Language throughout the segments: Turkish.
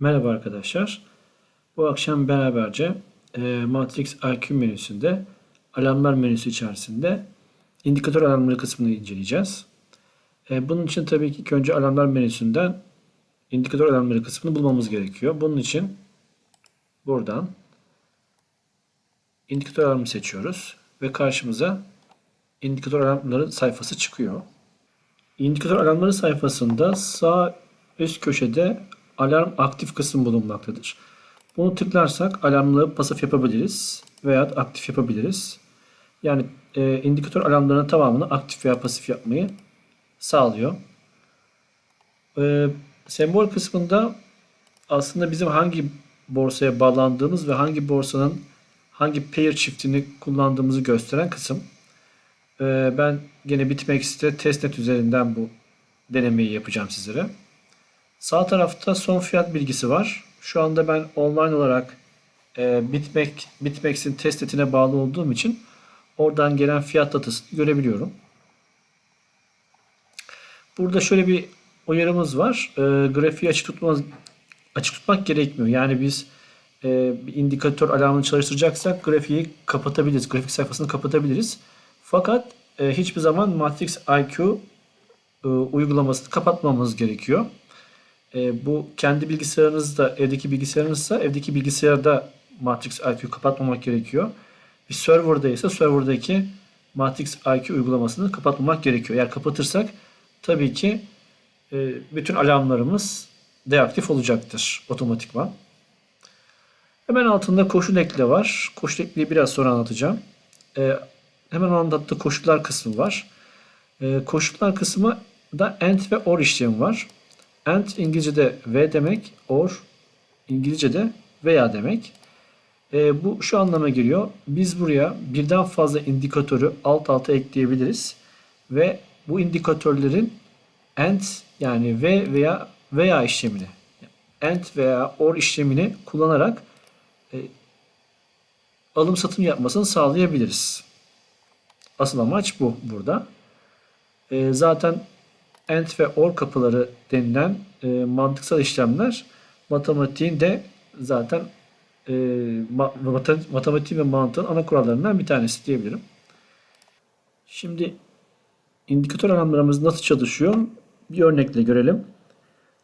Merhaba arkadaşlar. Bu akşam beraberce e, Matrix IQ menüsünde alarmlar menüsü içerisinde indikatör alarmları kısmını inceleyeceğiz. E, bunun için tabii ki ilk önce alarmlar menüsünden indikatör alarmları kısmını bulmamız gerekiyor. Bunun için buradan indikatör alarmı seçiyoruz ve karşımıza indikatör alarmları sayfası çıkıyor. İndikatör alarmları sayfasında sağ üst köşede alarm aktif kısım bulunmaktadır. Bunu tıklarsak alarmları pasif yapabiliriz veya aktif yapabiliriz. Yani e, indikatör alarmlarının tamamını aktif veya pasif yapmayı sağlıyor. E, sembol kısmında aslında bizim hangi borsaya bağlandığımız ve hangi borsanın hangi pair çiftini kullandığımızı gösteren kısım. E, ben gene BitMEX'te testnet üzerinden bu denemeyi yapacağım sizlere. Sağ tarafta son fiyat bilgisi var. Şu anda ben online olarak e, Bitmex, Bitmex'in testnetine bağlı olduğum için oradan gelen fiyat datasını görebiliyorum. Burada şöyle bir uyarımız var. E, grafiği açık tutmaz açık tutmak gerekmiyor. Yani biz e, bir indikatör alarmını çalıştıracaksak grafiği kapatabiliriz. Grafik sayfasını kapatabiliriz. Fakat e, hiçbir zaman Matrix IQ e, uygulamasını kapatmamamız gerekiyor. E, bu kendi bilgisayarınızda, evdeki bilgisayarınızsa evdeki bilgisayarda Matrix IQ kapatmamak gerekiyor. Bir serverda ise serverdaki Matrix IQ uygulamasını kapatmamak gerekiyor. Eğer kapatırsak tabii ki e, bütün alarmlarımız deaktif olacaktır otomatikman. Hemen altında koşul ekle var. Koşul ekleyi biraz sonra anlatacağım. E, hemen altında da koşullar kısmı var. E, koşullar kısmı da AND ve OR işlemi var. And İngilizce'de ve demek, or İngilizce'de veya demek. E, bu şu anlama geliyor. Biz buraya birden fazla indikatörü alt alta ekleyebiliriz. Ve bu indikatörlerin and yani ve veya veya işlemini and veya or işlemini kullanarak e, alım satım yapmasını sağlayabiliriz. Asıl amaç bu burada. E, zaten AND ve OR kapıları denilen e, mantıksal işlemler matematiğin de zaten e, matematiğin ve mantığın ana kurallarından bir tanesi diyebilirim. Şimdi indikatör alarmlarımız nasıl çalışıyor? Bir örnekle görelim.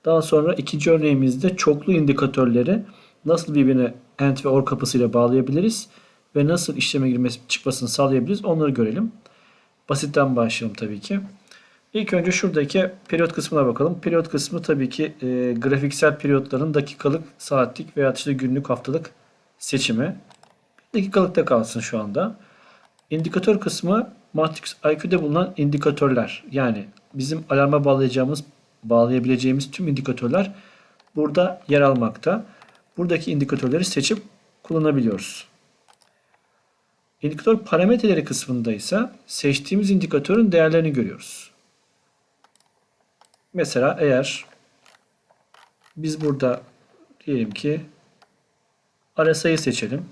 Daha sonra ikinci örneğimizde çoklu indikatörleri nasıl birbirine AND ve OR kapısıyla bağlayabiliriz ve nasıl işleme girmesi çıkmasını sağlayabiliriz onları görelim. Basitten başlayalım tabii ki. İlk önce şuradaki periyot kısmına bakalım. Periyot kısmı tabii ki e, grafiksel periyotların dakikalık, saatlik veya işte günlük, haftalık seçimi. Dakikalıkta kalsın şu anda. İndikatör kısmı Matrix IQ'de bulunan indikatörler. Yani bizim alarma bağlayacağımız, bağlayabileceğimiz tüm indikatörler burada yer almakta. Buradaki indikatörleri seçip kullanabiliyoruz. İndikatör parametreleri kısmında ise seçtiğimiz indikatörün değerlerini görüyoruz. Mesela eğer biz burada diyelim ki RSI'yi seçelim.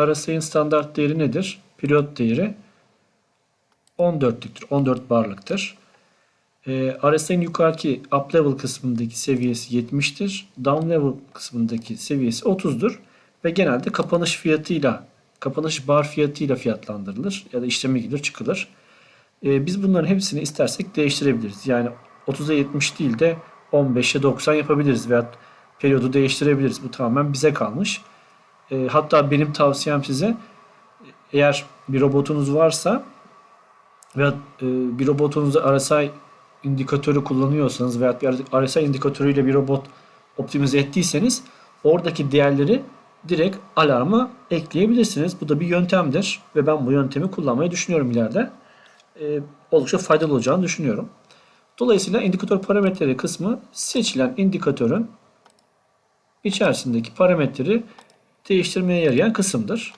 RSI'nin standart değeri nedir? Periyot değeri 14'lüktür. 14 barlıktır. Ee, RSI'nin yukarıki up level kısmındaki seviyesi 70'tir. Down level kısmındaki seviyesi 30'dur. Ve genelde kapanış fiyatıyla, kapanış bar fiyatıyla fiyatlandırılır. Ya da işleme gidilir çıkılır. E, biz bunların hepsini istersek değiştirebiliriz. Yani 30'a 70 değil de 15'e 90 yapabiliriz veya periyodu değiştirebiliriz. Bu tamamen bize kalmış. E, hatta benim tavsiyem size eğer bir robotunuz varsa veya e, bir robotunuzda RSI indikatörü kullanıyorsanız veya bir RSI indikatörüyle bir robot optimize ettiyseniz oradaki değerleri direkt alarma ekleyebilirsiniz. Bu da bir yöntemdir ve ben bu yöntemi kullanmayı düşünüyorum ileride e, oldukça faydalı olacağını düşünüyorum. Dolayısıyla indikatör parametreleri kısmı seçilen indikatörün içerisindeki parametreleri değiştirmeye yarayan kısımdır.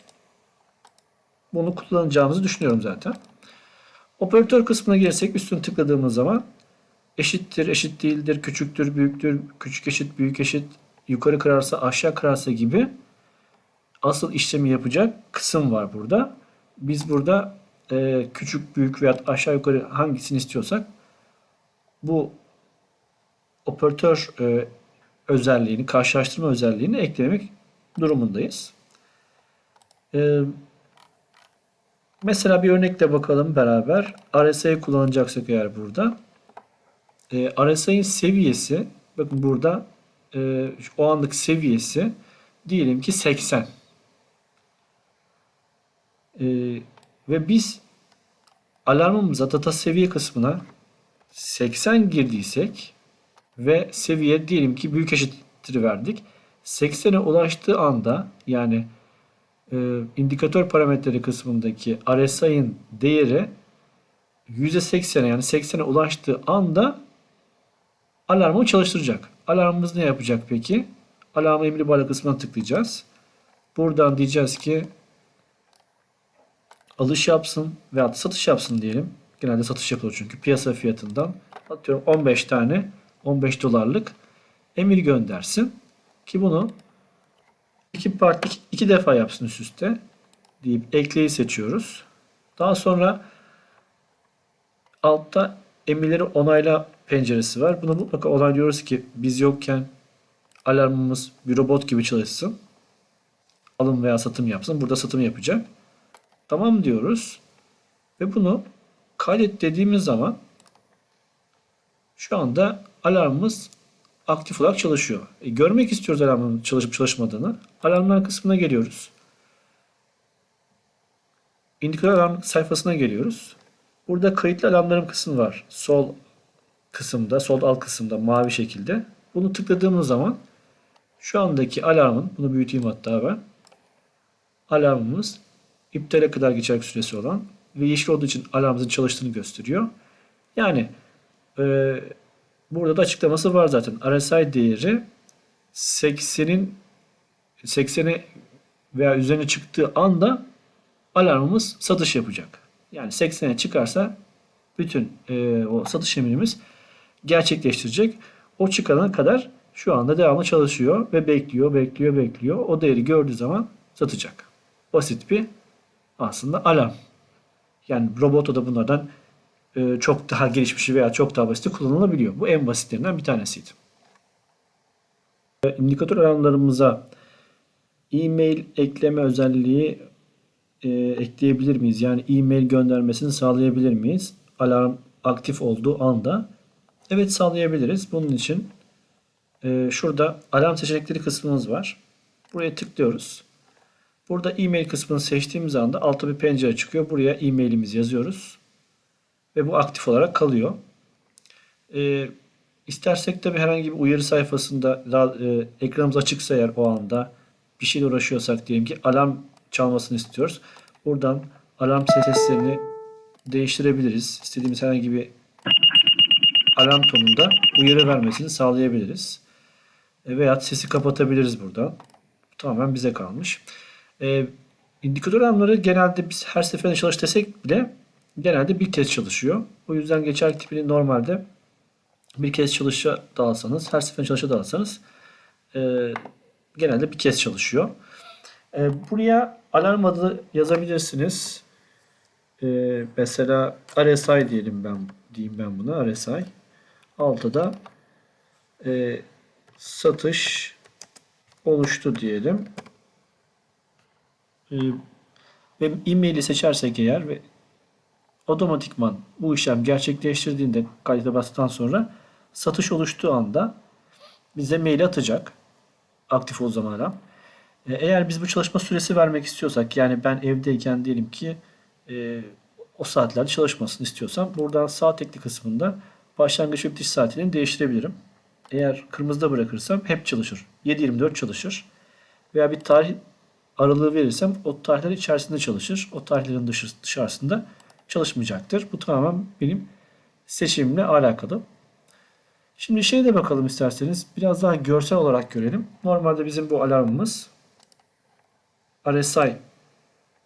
Bunu kullanacağımızı düşünüyorum zaten. Operatör kısmına gelirsek üstüne tıkladığımız zaman eşittir, eşit değildir, küçüktür, büyüktür, küçük eşit, büyük eşit, yukarı kırarsa, aşağı kırarsa gibi asıl işlemi yapacak kısım var burada. Biz burada e, küçük, büyük veya aşağı yukarı hangisini istiyorsak bu operatör e, özelliğini, karşılaştırma özelliğini eklemek durumundayız. Ee, mesela bir örnekle bakalım beraber. RSA'yı kullanacaksak eğer burada. E, RSA'nın seviyesi bakın burada e, o anlık seviyesi diyelim ki 80. E, ve biz alarmımıza data seviye kısmına 80 girdiysek ve seviye diyelim ki büyük eşittir verdik. 80'e ulaştığı anda yani e, indikatör parametreleri kısmındaki RSI'nin değeri %80'e yani 80'e ulaştığı anda alarmı çalıştıracak. Alarmımız ne yapacak peki? Alarmı emri bağlı kısmına tıklayacağız. Buradan diyeceğiz ki alış yapsın veya satış yapsın diyelim. Genelde satış yapılır çünkü piyasa fiyatından atıyorum 15 tane 15 dolarlık emir göndersin ki bunu iki part iki, iki defa yapsın üst üste deyip ekleyi seçiyoruz. Daha sonra altta emirleri onayla penceresi var. Bunu mutlaka onaylıyoruz ki biz yokken alarmımız bir robot gibi çalışsın. Alım veya satım yapsın. Burada satım yapacak. Tamam diyoruz. Ve bunu kaydet dediğimiz zaman şu anda alarmımız aktif olarak çalışıyor. E, görmek istiyoruz alarmın çalışıp çalışmadığını. Alarmlar kısmına geliyoruz. İndikatör alarm sayfasına geliyoruz. Burada kayıtlı alarmlarım kısmı var. Sol kısımda, sol alt kısımda mavi şekilde. Bunu tıkladığımız zaman şu andaki alarmın, bunu büyüteyim hatta ben. Alarmımız iptale kadar geçerli süresi olan ve yeşil olduğu için alarmımızın çalıştığını gösteriyor. Yani e, burada da açıklaması var zaten. RSI değeri 80'in 80'e veya üzerine çıktığı anda alarmımız satış yapacak. Yani 80'e çıkarsa bütün e, o satış emirimiz gerçekleştirecek. O çıkana kadar şu anda devamlı çalışıyor ve bekliyor, bekliyor, bekliyor. O değeri gördüğü zaman satacak. Basit bir aslında alarm. Yani robotta da bunlardan e, çok daha gelişmişi veya çok daha basiti kullanılabiliyor. Bu en basitlerinden bir tanesiydi. İndikatör alarmlarımıza e-mail ekleme özelliği e, ekleyebilir miyiz? Yani e-mail göndermesini sağlayabilir miyiz? Alarm aktif olduğu anda. Evet sağlayabiliriz. Bunun için e, şurada alarm seçenekleri kısmımız var. Buraya tıklıyoruz. Burada e-mail kısmını seçtiğimiz anda altta bir pencere çıkıyor. Buraya e-mailimizi yazıyoruz. Ve bu aktif olarak kalıyor. E, istersek tabi herhangi bir uyarı sayfasında e, ekranımız açıksa eğer o anda bir şeyle uğraşıyorsak diyelim ki alarm çalmasını istiyoruz. Buradan alarm seslerini değiştirebiliriz. İstediğimiz herhangi bir alarm tonunda uyarı vermesini sağlayabiliriz. E, veya sesi kapatabiliriz buradan. Tamamen bize kalmış. E, indikatör alarmları genelde biz her seferinde çalış desek bile genelde bir kez çalışıyor. O yüzden geçer tipini normalde bir kez çalışa dağılsanız, her seferinde çalışa dağılsanız e, genelde bir kez çalışıyor. E, buraya alarm adı yazabilirsiniz. E, mesela RSI diyelim ben diyeyim ben buna RSI. Altta e, satış oluştu diyelim. E, ve e-maili seçersek eğer ve otomatikman bu işlem gerçekleştirdiğinde kayda bastıktan sonra satış oluştuğu anda bize mail atacak. Aktif o zaman alarm. E, eğer biz bu çalışma süresi vermek istiyorsak yani ben evdeyken diyelim ki e, o saatlerde çalışmasını istiyorsam buradan saat ekli kısmında başlangıç ve bitiş saatini değiştirebilirim. Eğer kırmızıda bırakırsam hep çalışır. 7-24 çalışır. Veya bir tarih aralığı verirsem o tarihler içerisinde çalışır. O tarihlerin dışarısında çalışmayacaktır. Bu tamamen benim seçimimle alakalı. Şimdi şeye de bakalım isterseniz. Biraz daha görsel olarak görelim. Normalde bizim bu alarmımız RSI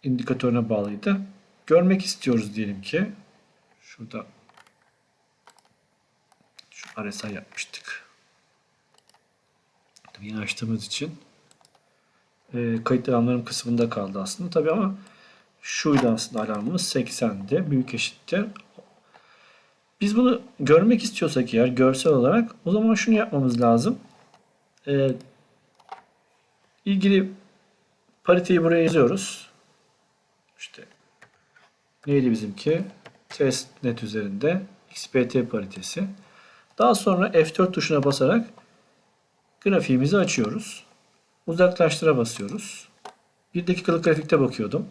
indikatörüne bağlıydı. Görmek istiyoruz diyelim ki. Şurada şu RSI yapmıştık. Yeni açtığımız için e, kayıt alarmlarım kısmında kaldı aslında. Tabii ama şuydu aslında alarmımız 80'de büyük eşittir. Biz bunu görmek istiyorsak eğer görsel olarak o zaman şunu yapmamız lazım. Ee, ilgili pariteyi buraya yazıyoruz. İşte neydi bizimki? Testnet üzerinde XPT paritesi. Daha sonra F4 tuşuna basarak grafiğimizi açıyoruz. Uzaklaştıra basıyoruz. Bir dakikalık grafikte bakıyordum.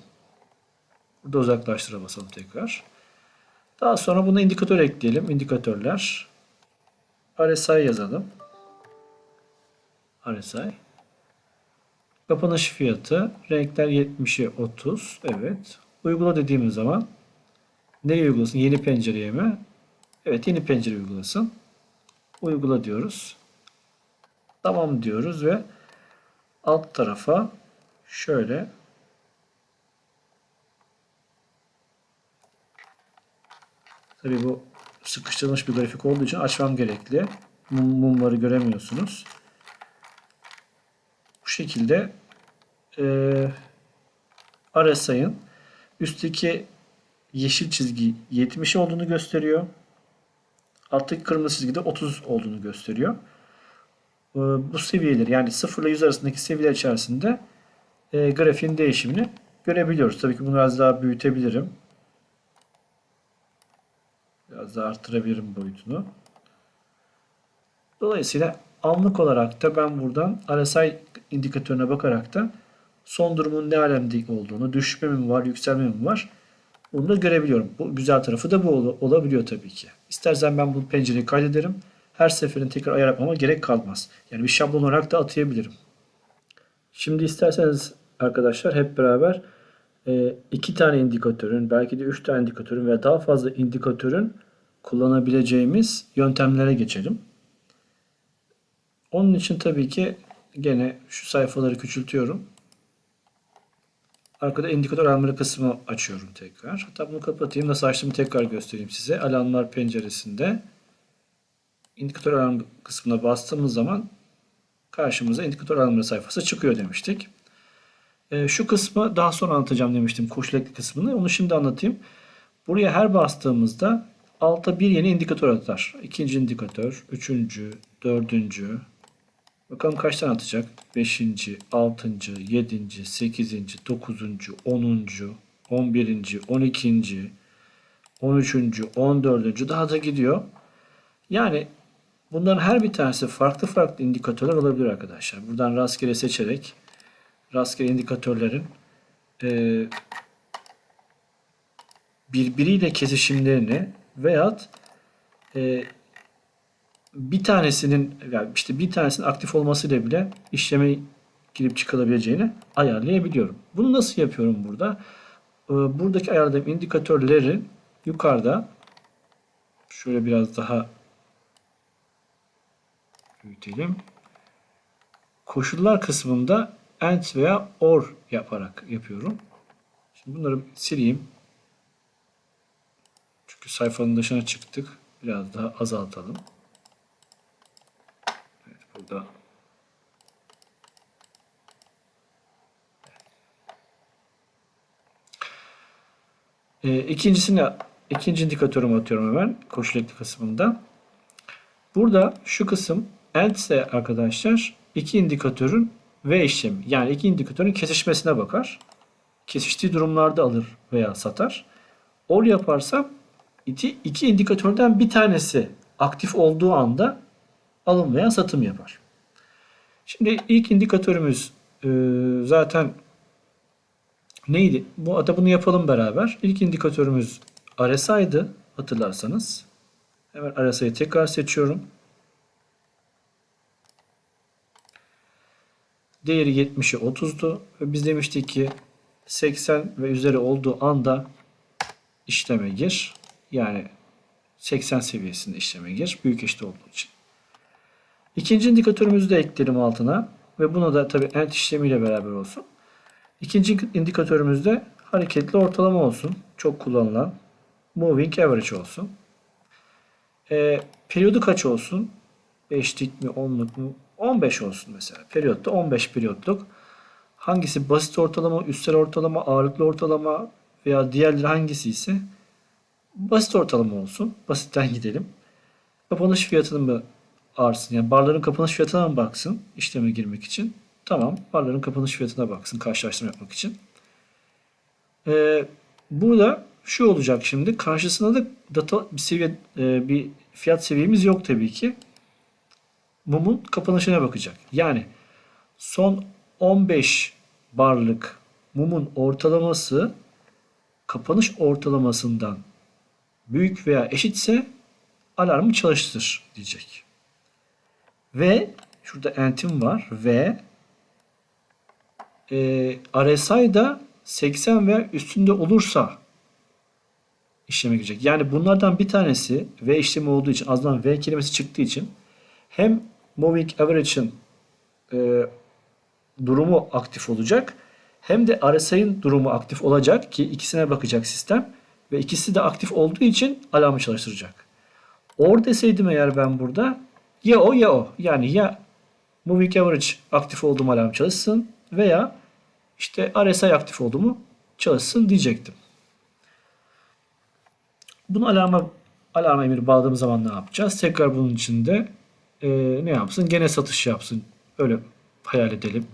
Burada uzaklaştıra basalım tekrar. Daha sonra buna indikatör ekleyelim. İndikatörler. RSI yazalım. RSI. Kapanış fiyatı. Renkler 70'e 30. Evet. Uygula dediğimiz zaman nereye uygulasın? Yeni pencereye mi? Evet yeni pencere uygulasın. Uygula diyoruz. Tamam diyoruz ve alt tarafa şöyle Tabii bu sıkıştırılmış bir grafik olduğu için açmam gerekli. Mum, mumları göremiyorsunuz. Bu şekilde e, RSI'ın üstteki yeşil çizgi 70 olduğunu gösteriyor. Alttaki kırmızı çizgi de 30 olduğunu gösteriyor. E, bu seviyeler yani 0 ile 100 arasındaki seviyeler içerisinde e, grafiğin değişimini görebiliyoruz. Tabii ki bunu biraz daha büyütebilirim. Biraz daha arttırabilirim boyutunu. Dolayısıyla anlık olarak da ben buradan RSI indikatörüne bakarak da son durumun ne alemde olduğunu, düşme mi var, yükselme mi var bunu da görebiliyorum. Bu güzel tarafı da bu ol- olabiliyor tabii ki. İstersen ben bu pencereyi kaydederim. Her seferin tekrar ayar yapmama gerek kalmaz. Yani bir şablon olarak da atayabilirim. Şimdi isterseniz arkadaşlar hep beraber e, iki tane indikatörün, belki de üç tane indikatörün veya daha fazla indikatörün kullanabileceğimiz yöntemlere geçelim. Onun için tabii ki gene şu sayfaları küçültüyorum. Arkada indikatör alanları kısmı açıyorum tekrar. Hatta bunu kapatayım. Nasıl açtığımı tekrar göstereyim size. Alanlar penceresinde indikatör alan kısmına bastığımız zaman karşımıza indikatör alanları sayfası çıkıyor demiştik. E, şu kısmı daha sonra anlatacağım demiştim. Koşulekli kısmını. Onu şimdi anlatayım. Buraya her bastığımızda alta bir yeni indikatör atar. İkinci indikatör, üçüncü, dördüncü. Bakalım kaç tane atacak? Beşinci, altıncı, yedinci, sekizinci, dokuzuncu, onuncu, on birinci, on ikinci, on üçüncü, on dördüncü daha da gidiyor. Yani bunların her bir tanesi farklı farklı indikatörler olabilir arkadaşlar. Buradan rastgele seçerek rastgele indikatörlerin e, birbiriyle kesişimlerini veyahut e, bir tanesinin yani işte bir tanesinin aktif olmasıyla bile işleme girip çıkılabileceğini ayarlayabiliyorum. Bunu nasıl yapıyorum burada? E, buradaki ayarladığım indikatörlerin yukarıda şöyle biraz daha büyütelim. Koşullar kısmında and veya or yaparak yapıyorum. Şimdi bunları sileyim. Çünkü sayfanın dışına çıktık. Biraz daha azaltalım. Evet, burada ee, ikincisini ikinci indikatörümü atıyorum hemen koşul ekli kısmında. Burada şu kısım end ise arkadaşlar iki indikatörün V işlemi yani iki indikatörün kesişmesine bakar. Kesiştiği durumlarda alır veya satar. Or yaparsam iki, iki indikatörden bir tanesi aktif olduğu anda alım veya satım yapar. Şimdi ilk indikatörümüz e, zaten neydi? Bu hatta bunu yapalım beraber. İlk indikatörümüz RSI'dı hatırlarsanız. Hemen RSI'yi tekrar seçiyorum. Değeri 70'e 30'du ve biz demiştik ki 80 ve üzeri olduğu anda işleme gir. Yani 80 seviyesinde işleme gir. Büyük eşit olduğu için. İkinci indikatörümüzü de ekleyelim altına. Ve buna da tabi end işlemiyle beraber olsun. İkinci indikatörümüzde hareketli ortalama olsun. Çok kullanılan. Moving average olsun. E, periyodu kaç olsun? 5'lik mi 10'luk mu? 15 olsun mesela. Periyotta 15 periyotluk. Hangisi basit ortalama, üstel ortalama, ağırlıklı ortalama veya diğerleri hangisi ise basit ortalama olsun. Basitten gidelim. Kapanış fiyatını mı arsın. Yani barların kapanış fiyatına mı baksın işleme girmek için? Tamam. Barların kapanış fiyatına baksın karşılaştırma yapmak için. Ee, burada şu olacak şimdi. Karşısında da data bir seviye e, bir fiyat seviyemiz yok tabii ki. Mumun kapanışına bakacak. Yani son 15 barlık mumun ortalaması kapanış ortalamasından büyük veya eşitse alarmı çalıştır diyecek. Ve şurada entim var ve e, RSI da 80 veya üstünde olursa işleme girecek. Yani bunlardan bir tanesi V işlemi olduğu için azından V kelimesi çıktığı için hem moving average'ın e, durumu aktif olacak hem de RSI'nin durumu aktif olacak ki ikisine bakacak sistem ve ikisi de aktif olduğu için alarmı çalıştıracak. Or deseydim eğer ben burada ya o ya o. Yani ya moving average aktif oldu mu alarm çalışsın veya işte RSI aktif oldu mu çalışsın diyecektim. Bunu alarma alarm emiri bağladığımız zaman ne yapacağız? Tekrar bunun içinde e, ne yapsın? Gene satış yapsın. Öyle hayal edelim.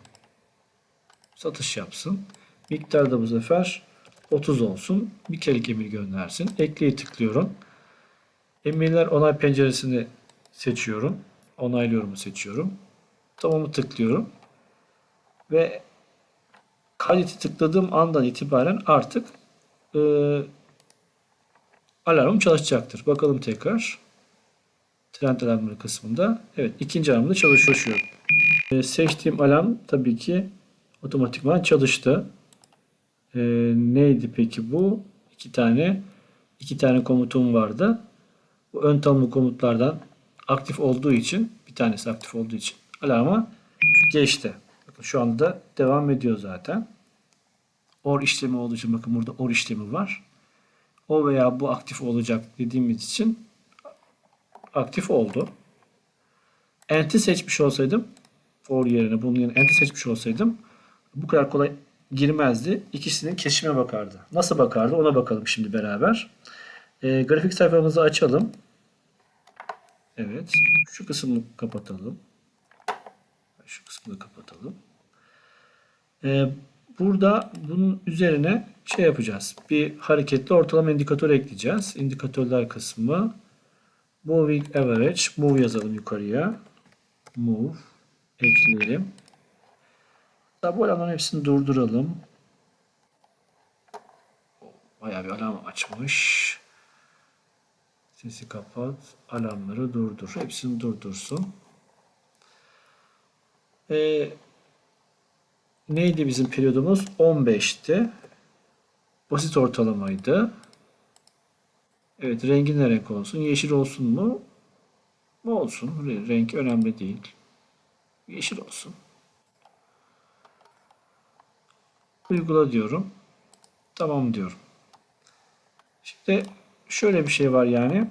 Satış yapsın. Miktar da bu sefer 30 olsun. Bir kerelik emir göndersin. Ekleye tıklıyorum. Emirler onay penceresini seçiyorum. Onaylıyorum seçiyorum. Tamamı tıklıyorum. Ve kaydeti tıkladığım andan itibaren artık e, alarmım çalışacaktır. Bakalım tekrar. Trend alarmları kısmında. Evet ikinci alarmda çalışıyor. E, seçtiğim alarm tabii ki otomatikman çalıştı. E, neydi peki bu? İki tane iki tane komutum vardı. Bu ön tanımlı komutlardan aktif olduğu için bir tanesi aktif olduğu için alarma geçti. Bakın şu anda devam ediyor zaten. OR işlemi olduğu için bakın burada OR işlemi var. O veya bu aktif olacak dediğimiz için aktif oldu. Enti seçmiş olsaydım OR yerine bunun yerine enti seçmiş olsaydım bu kadar kolay girmezdi. İkisinin kesişime bakardı. Nasıl bakardı ona bakalım şimdi beraber. E, grafik sayfamızı açalım. Evet. Şu kısmını kapatalım. Şu kısmını kapatalım. Ee, burada bunun üzerine şey yapacağız. Bir hareketli ortalama indikatör ekleyeceğiz. İndikatörler kısmı. Moving average. Move yazalım yukarıya. Move. Ekleyelim. Hatta bu alanların hepsini durduralım. Bayağı bir alarm açmış. Sesi kapat. Alarmları durdur. Hepsini durdursun. Ee, neydi bizim periyodumuz? 15'ti. Basit ortalamaydı. Evet rengi ne renk olsun? Yeşil olsun mu? mu olsun. Renk önemli değil. Yeşil olsun. Uygula diyorum. Tamam diyorum. Şimdi şöyle bir şey var yani.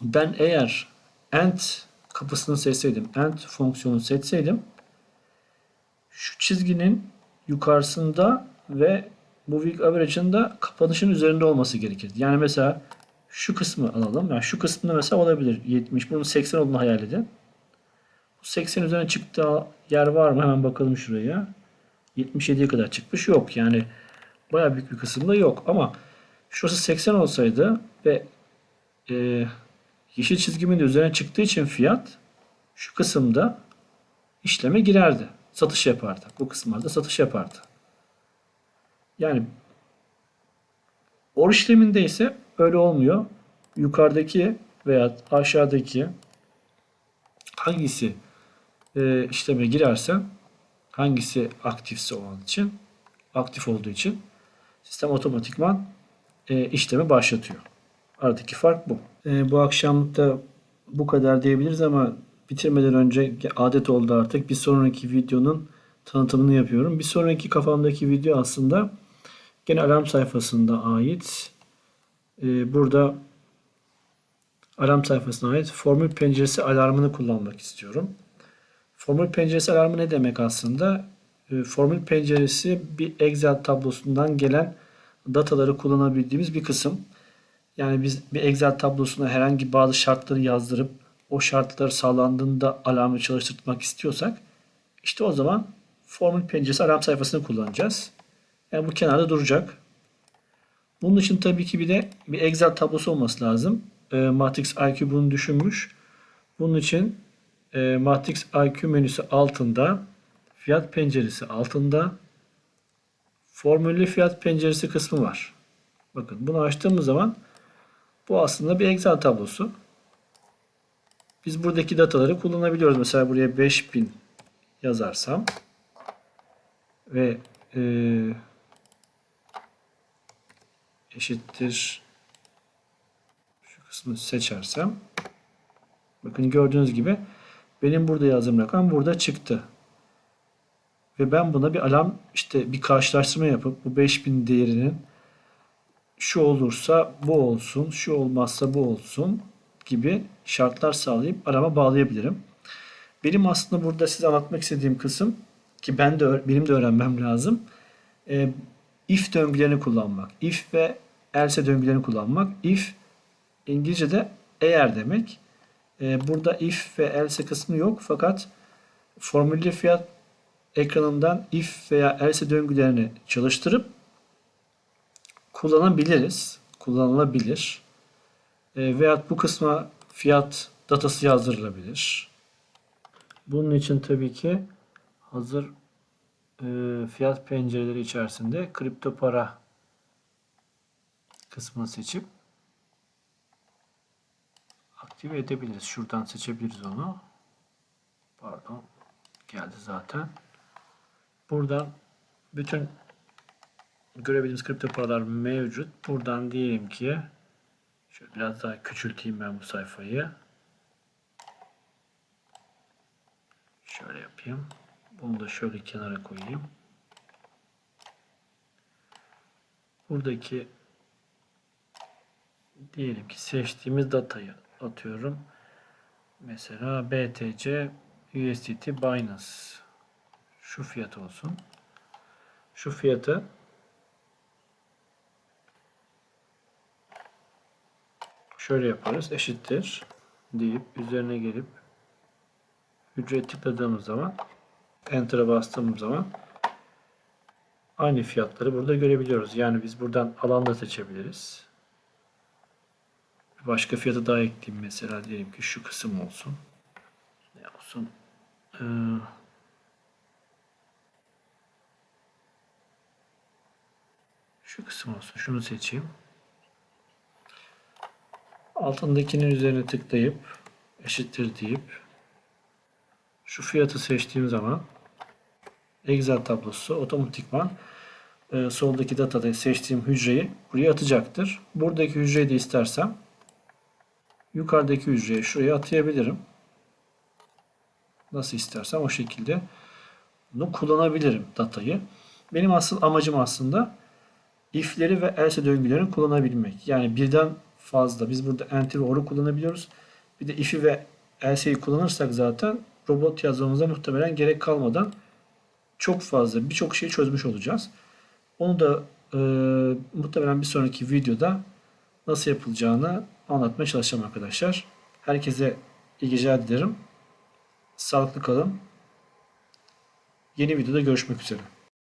Ben eğer end kapısını seçseydim, end fonksiyonu seçseydim şu çizginin yukarısında ve moving average'ın da kapanışın üzerinde olması gerekirdi. Yani mesela şu kısmı alalım. Yani şu kısmında mesela olabilir 70. Bunun 80 olduğunu hayal edin. Bu 80 üzerine çıktığı yer var mı? Hemen bakalım şuraya. 77'ye kadar çıkmış. Yok. Yani baya büyük bir kısımda yok. Ama şurası 80 olsaydı ve e, yeşil çizgimin de üzerine çıktığı için fiyat şu kısımda işleme girerdi. Satış yapardı. Bu kısımlarda satış yapardı. Yani or işleminde ise öyle olmuyor. Yukarıdaki veya aşağıdaki hangisi e, işleme girerse hangisi aktifse o an için aktif olduğu için sistem otomatikman e, işlemi başlatıyor. Aradaki fark bu. E, bu akşam da bu kadar diyebiliriz ama bitirmeden önce adet oldu artık. Bir sonraki videonun tanıtımını yapıyorum. Bir sonraki kafamdaki video aslında gene alarm sayfasında ait. E, burada alarm sayfasına ait formül penceresi alarmını kullanmak istiyorum. Formül penceresi alarmı ne demek aslında? E, formül penceresi bir Excel tablosundan gelen dataları kullanabildiğimiz bir kısım. Yani biz bir Excel tablosuna herhangi bazı şartları yazdırıp o şartlar sağlandığında alarmı çalıştırmak istiyorsak işte o zaman formül penceresi alarm sayfasını kullanacağız. Yani bu kenarda duracak. Bunun için tabii ki bir de bir Excel tablosu olması lazım. E, Matrix IQ bunu düşünmüş. Bunun için e, Matrix IQ menüsü altında fiyat penceresi altında formüllü fiyat penceresi kısmı var. Bakın bunu açtığımız zaman bu aslında bir Excel tablosu. Biz buradaki dataları kullanabiliyoruz. Mesela buraya 5000 yazarsam ve e, eşittir şu kısmı seçersem bakın gördüğünüz gibi benim burada yazdığım rakam burada çıktı. Ve ben buna bir alarm işte bir karşılaştırma yapıp bu 5000 değerinin şu olursa bu olsun, şu olmazsa bu olsun gibi şartlar sağlayıp arama bağlayabilirim. Benim aslında burada size anlatmak istediğim kısım ki ben de benim de öğrenmem lazım. E, if döngülerini kullanmak. If ve else döngülerini kullanmak. If İngilizce'de eğer demek. E, burada if ve else kısmı yok fakat formüllü fiyat ekranından if veya else döngülerini çalıştırıp kullanabiliriz. Kullanılabilir. E, veyahut bu kısma fiyat datası yazdırılabilir. Bunun için tabii ki hazır e, fiyat pencereleri içerisinde kripto para kısmını seçip aktive edebiliriz. Şuradan seçebiliriz onu. Pardon. Geldi zaten. Buradan bütün görebildiğimiz kripto paralar mevcut. Buradan diyelim ki şöyle biraz daha küçülteyim ben bu sayfayı. Şöyle yapayım. Bunu da şöyle kenara koyayım. Buradaki diyelim ki seçtiğimiz datayı atıyorum. Mesela BTC USDT Binance şu fiyat olsun. Şu fiyatı şöyle yaparız. Eşittir deyip üzerine gelip hücreye tıkladığımız zaman Enter'a bastığımız zaman aynı fiyatları burada görebiliyoruz. Yani biz buradan alan da seçebiliriz. Başka fiyatı daha ekleyeyim mesela diyelim ki şu kısım olsun. Ne olsun? Ee, şu kısım olsun. Şunu seçeyim. Altındakinin üzerine tıklayıp eşittir deyip şu fiyatı seçtiğim zaman Excel tablosu otomatikman e, soldaki datada seçtiğim hücreyi buraya atacaktır. Buradaki hücreyi de istersem yukarıdaki hücreye şuraya atayabilirim. Nasıl istersem o şekilde bunu kullanabilirim datayı. Benim asıl amacım aslında if'leri ve else döngülerini kullanabilmek. Yani birden fazla. Biz burada enter or'u kullanabiliyoruz. Bir de if'i ve else'yi kullanırsak zaten robot yazmamıza muhtemelen gerek kalmadan çok fazla birçok şeyi çözmüş olacağız. Onu da e, muhtemelen bir sonraki videoda nasıl yapılacağını anlatmaya çalışacağım arkadaşlar. Herkese iyi geceler dilerim. Sağlıklı kalın. Yeni videoda görüşmek üzere.